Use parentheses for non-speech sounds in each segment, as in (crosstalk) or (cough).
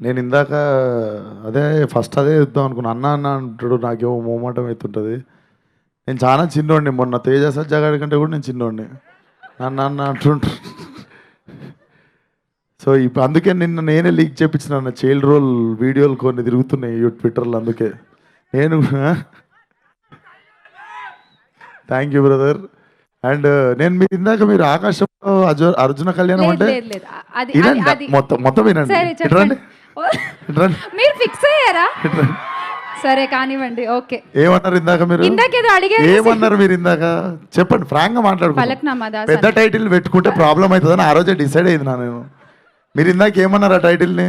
నేను ఇందాక అదే ఫస్ట్ అదే చెప్దాం అనుకున్నా. అన్న అన్న అంటాడు నాకేమో మోమాటం అవుతుంటుంది నేను చాలా చిన్నోడిని మొన్న తేజ సజ్జాగాడి కంటే కూడా నేను చిన్నోడిని. అన్న అన్న అంటుంటారు సో ఇప్పుడు అందుకే నిన్న నేనే లీక్ చేపించిన అన్న చైల్డ్ రోల్ వీడియోలు కొన్ని తిరుగుతున్నాయి ట్విట్టర్లో అందుకే. నేను థ్యాంక్ యూ బ్రదర్ అండ్ నేను మీరు ఇందాక మీరు ఆకాశంలో అర్జు- అర్జున కళ్యాణం అంటే వినండి మొత్తం మొత్తం వినండి. మీరు ఫిక్స్ అయ్యారా. సరే కానివ్వండి. ఓకే. ఏమన్నారు ఇందాక మీరు? ఇందాకేదో అడిగారు. ఏమన్నారు మీరు ఇందాక? చెప్పండి ఫ్రాంక్గా మాట్లాడుకుంటాం పెద్ద టైటిల్ పెట్టుకుంటే ప్రాబ్లం అవుతుందని ఆ రోజే డిసైడ్ అయింది నా నేను. మీరు ఇందాక ఏమన్నారు ఆ టైటిల్ని?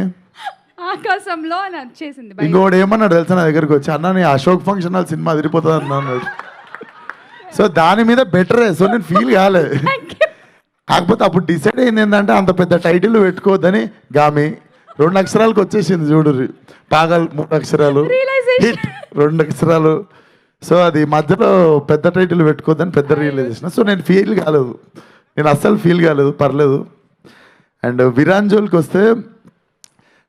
ఆకాశంలో అని వచ్చేసింది. ఇంకోటి ఏమన్నాడు తెలుసా నా దగ్గరికి వచ్చి? అన్న నీ అశోక్ ఫంక్షన్ హాల్ సినిమా అదిరిపోతుంది అన్నా అన్నాడు. సో దాని మీద బెటరే సో నేను ఫీల్ కాలే. కాకపోతే అప్పుడు డిసైడ్ అయింది ఏంటంటే అంత పెద్ద టైటిల్ పెట్టుకోవద్దని గామి రెండు అక్షరాలకు వచ్చేసింది చూడు పాగల్ మూడు అక్షరాలు. హిట్. రెండు అక్షరాలు. సో అది మధ్యలో పెద్ద టైటిల్ పెట్టుకోవద్దని పెద్ద రియలైజేషన్ సో నేను ఫీల్ కాలేదు. నేను అస్సలు ఫీల్ కాలేదు పర్లేదు. అండ్ విరాంజోల్కి వస్తే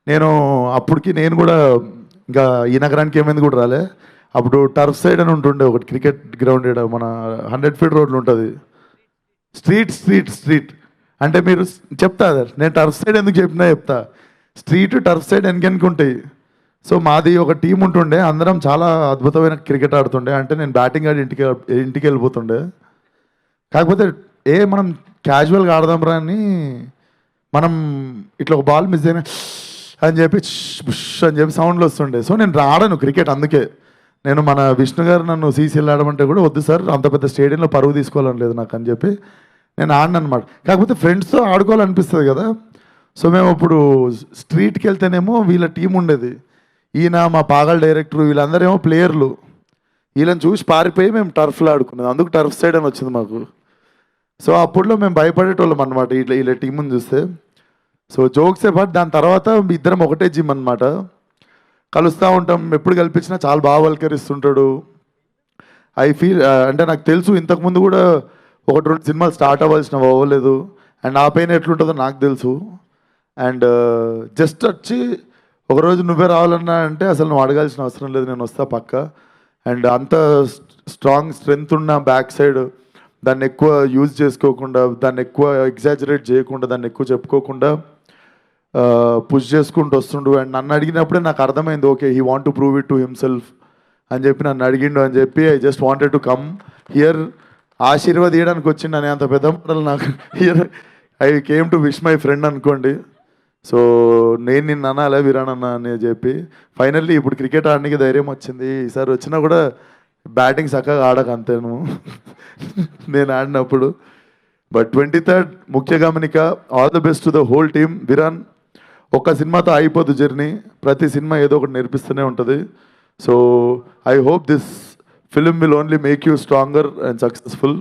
నేను అప్పటికి నేను కూడా ఇంకా ఈ నగరానికి ఏమైంది కూడా రాలే. అప్పుడు టర్ఫ్ సైడ్ అని ఉంటుండే ఒకటి క్రికెట్ గ్రౌండ్ మన హండ్రెడ్ ఫీట్ రోడ్లు ఉంటుంది. స్ట్రీట్ స్ట్రీట్ స్ట్రీట్ అంటే మీరు చెప్తా నేను టర్ఫ్ సైడ్ ఎందుకు చెప్పినా చెప్తా. స్ట్రీట్ టర్ఫ్ సైడ్ వెనకెనుకుంటాయి సో మాది ఒక టీం ఉంటుండే అందరం చాలా అద్భుతమైన క్రికెట్ ఆడుతుండే. అంటే నేను బ్యాటింగ్ ఆడి ఇంటికి ఇంటికి వెళ్ళిపోతుండే. కాకపోతే ఏ మనం క్యాజువల్గా ఆడదాంరా అని మనం ఇట్లా ఒక బాల్ మిస్ అయినా అని చెప్పి బుష్ అని చెప్పి సౌండ్లు వస్తుండే. సో నేను ఆడను క్రికెట్ అందుకే. నేను మన విష్ణు గారు నన్ను సీసీలు ఆడమంటే కూడా వద్దు సార్ అంత పెద్ద స్టేడియంలో పరువు తీసుకోవాలని లేదు నాకు అని చెప్పి నేను ఆడను అనమాట కాకపోతే ఫ్రెండ్స్తో ఆడుకోవాలనిపిస్తుంది కదా. సో మేము ఇప్పుడు స్ట్రీట్కి వెళ్తేనేమో వీళ్ళ టీం ఉండేది. ఈయన మా పాగల్ డైరెక్టర్ వీళ్ళందరేమో ప్లేయర్లు. వీళ్ళని చూసి పారిపోయి మేము టర్ఫ్లో ఆడుకున్నాం అందుకు టర్ఫ్ సైడ్ అని వచ్చింది మాకు. సో అప్పుడులో మేము భయపడేటోళ్ళం అనమాట ఇట్లా వీళ్ళ టీముని చూస్తే. సో జోక్స్ పాటు దాని తర్వాత ఇద్దరం ఒకటే జిమ్ అనమాట కలుస్తూ ఉంటాం. ఎప్పుడు కల్పించినా చాలా బాగా వల్కరిస్తుంటాడు. ఐ ఫీల్ అంటే నాకు తెలుసు ఇంతకుముందు కూడా ఒకటి రెండు సినిమాలు స్టార్ట్ అవ్వాల్సిన అవ్వలేదు. అండ్ ఆ పెయిన్ ఎట్లుంటుందో నాకు తెలుసు. అండ్ జస్ట్ వచ్చి ఒకరోజు నువ్వే రావాలన్నా అంటే అసలు నువ్వు అడగాల్సిన అవసరం లేదు నేను వస్తా పక్క. అండ్ అంత స్ట్రాంగ్ స్ట్రెంగ్త్ ఉన్న బ్యాక్ సైడ్ దాన్ని ఎక్కువ యూజ్ చేసుకోకుండా దాన్ని ఎక్కువ ఎగ్జాజరేట్ చేయకుండా దాన్ని ఎక్కువ చెప్పుకోకుండా పుష్ చేసుకుంటూ వస్తుండు. అండ్ నన్ను అడిగినప్పుడే నాకు అర్థమైంది okay he want to prove it to himself అని చెప్పి నన్ను అడిగిండు అని చెప్పి I just wanted to come here ఆశీర్వాదీయడానికి వచ్చిండు అనే అంత పెద్ద మాటలు నాకు. Here I came to wish my friend అనుకోండి. సో నేను నిన్న అనాలే విరాన్ అన్న అని చెప్పి ఫైనల్లీ ఇప్పుడు క్రికెట్ ఆడడానికి ధైర్యం వచ్చింది. ఈసారి వచ్చినా కూడా బ్యాటింగ్ చక్కగా ఆడక అంతేను (laughs) నేను ఆడినప్పుడు. బట్ ట్వంటీ థర్డ్ ముఖ్య గమనిక all the best to the whole team. Viraan ఒక్క సినిమాతో అయిపోదు జర్నీ. ప్రతి సినిమా ఏదో ఒకటి నేర్పిస్తూనే ఉంటుంది. So I hope this film will only make you stronger and successful.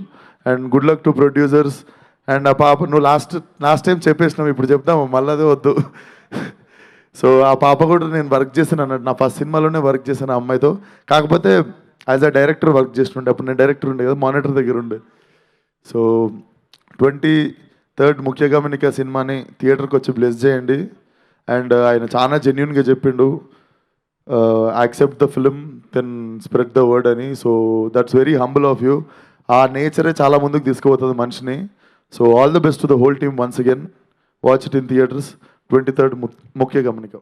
And good luck to producers. And ఆ పాప నువ్వు లాస్ట్ లాస్ట్ టైం చెప్పేసినావు ఇప్పుడు చెప్తాము మళ్ళీ వద్దు. సో ఆ పాప కూడా నేను వర్క్ చేశాను అన్నట్టు నా ఫస్ట్ సినిమాలోనే వర్క్ చేశాను ఆ అమ్మాయితో. కాకపోతే యాజ్ అ డైరెక్టర్ వర్క్ చేస్తుండే అప్పుడు నేను డైరెక్టర్ ఉండే కదా మానిటర్ దగ్గర ఉండే. సో ట్వంటీ థర్డ్ ముఖ్య గమనిక సినిమాని థియేటర్కి వచ్చి బ్లెస్ చేయండి. అండ్ uh, ఆయన చాలా జెన్యున్గా చెప్పిండు. Accept the film then spread the word అని. So that's very humble of you ఆ నేచరే చాలా ముందుకు తీసుకుపోతుంది మనిషిని. So all the best to the whole team once again. Watch it in theatres. 23rd Mukhya Gamanika.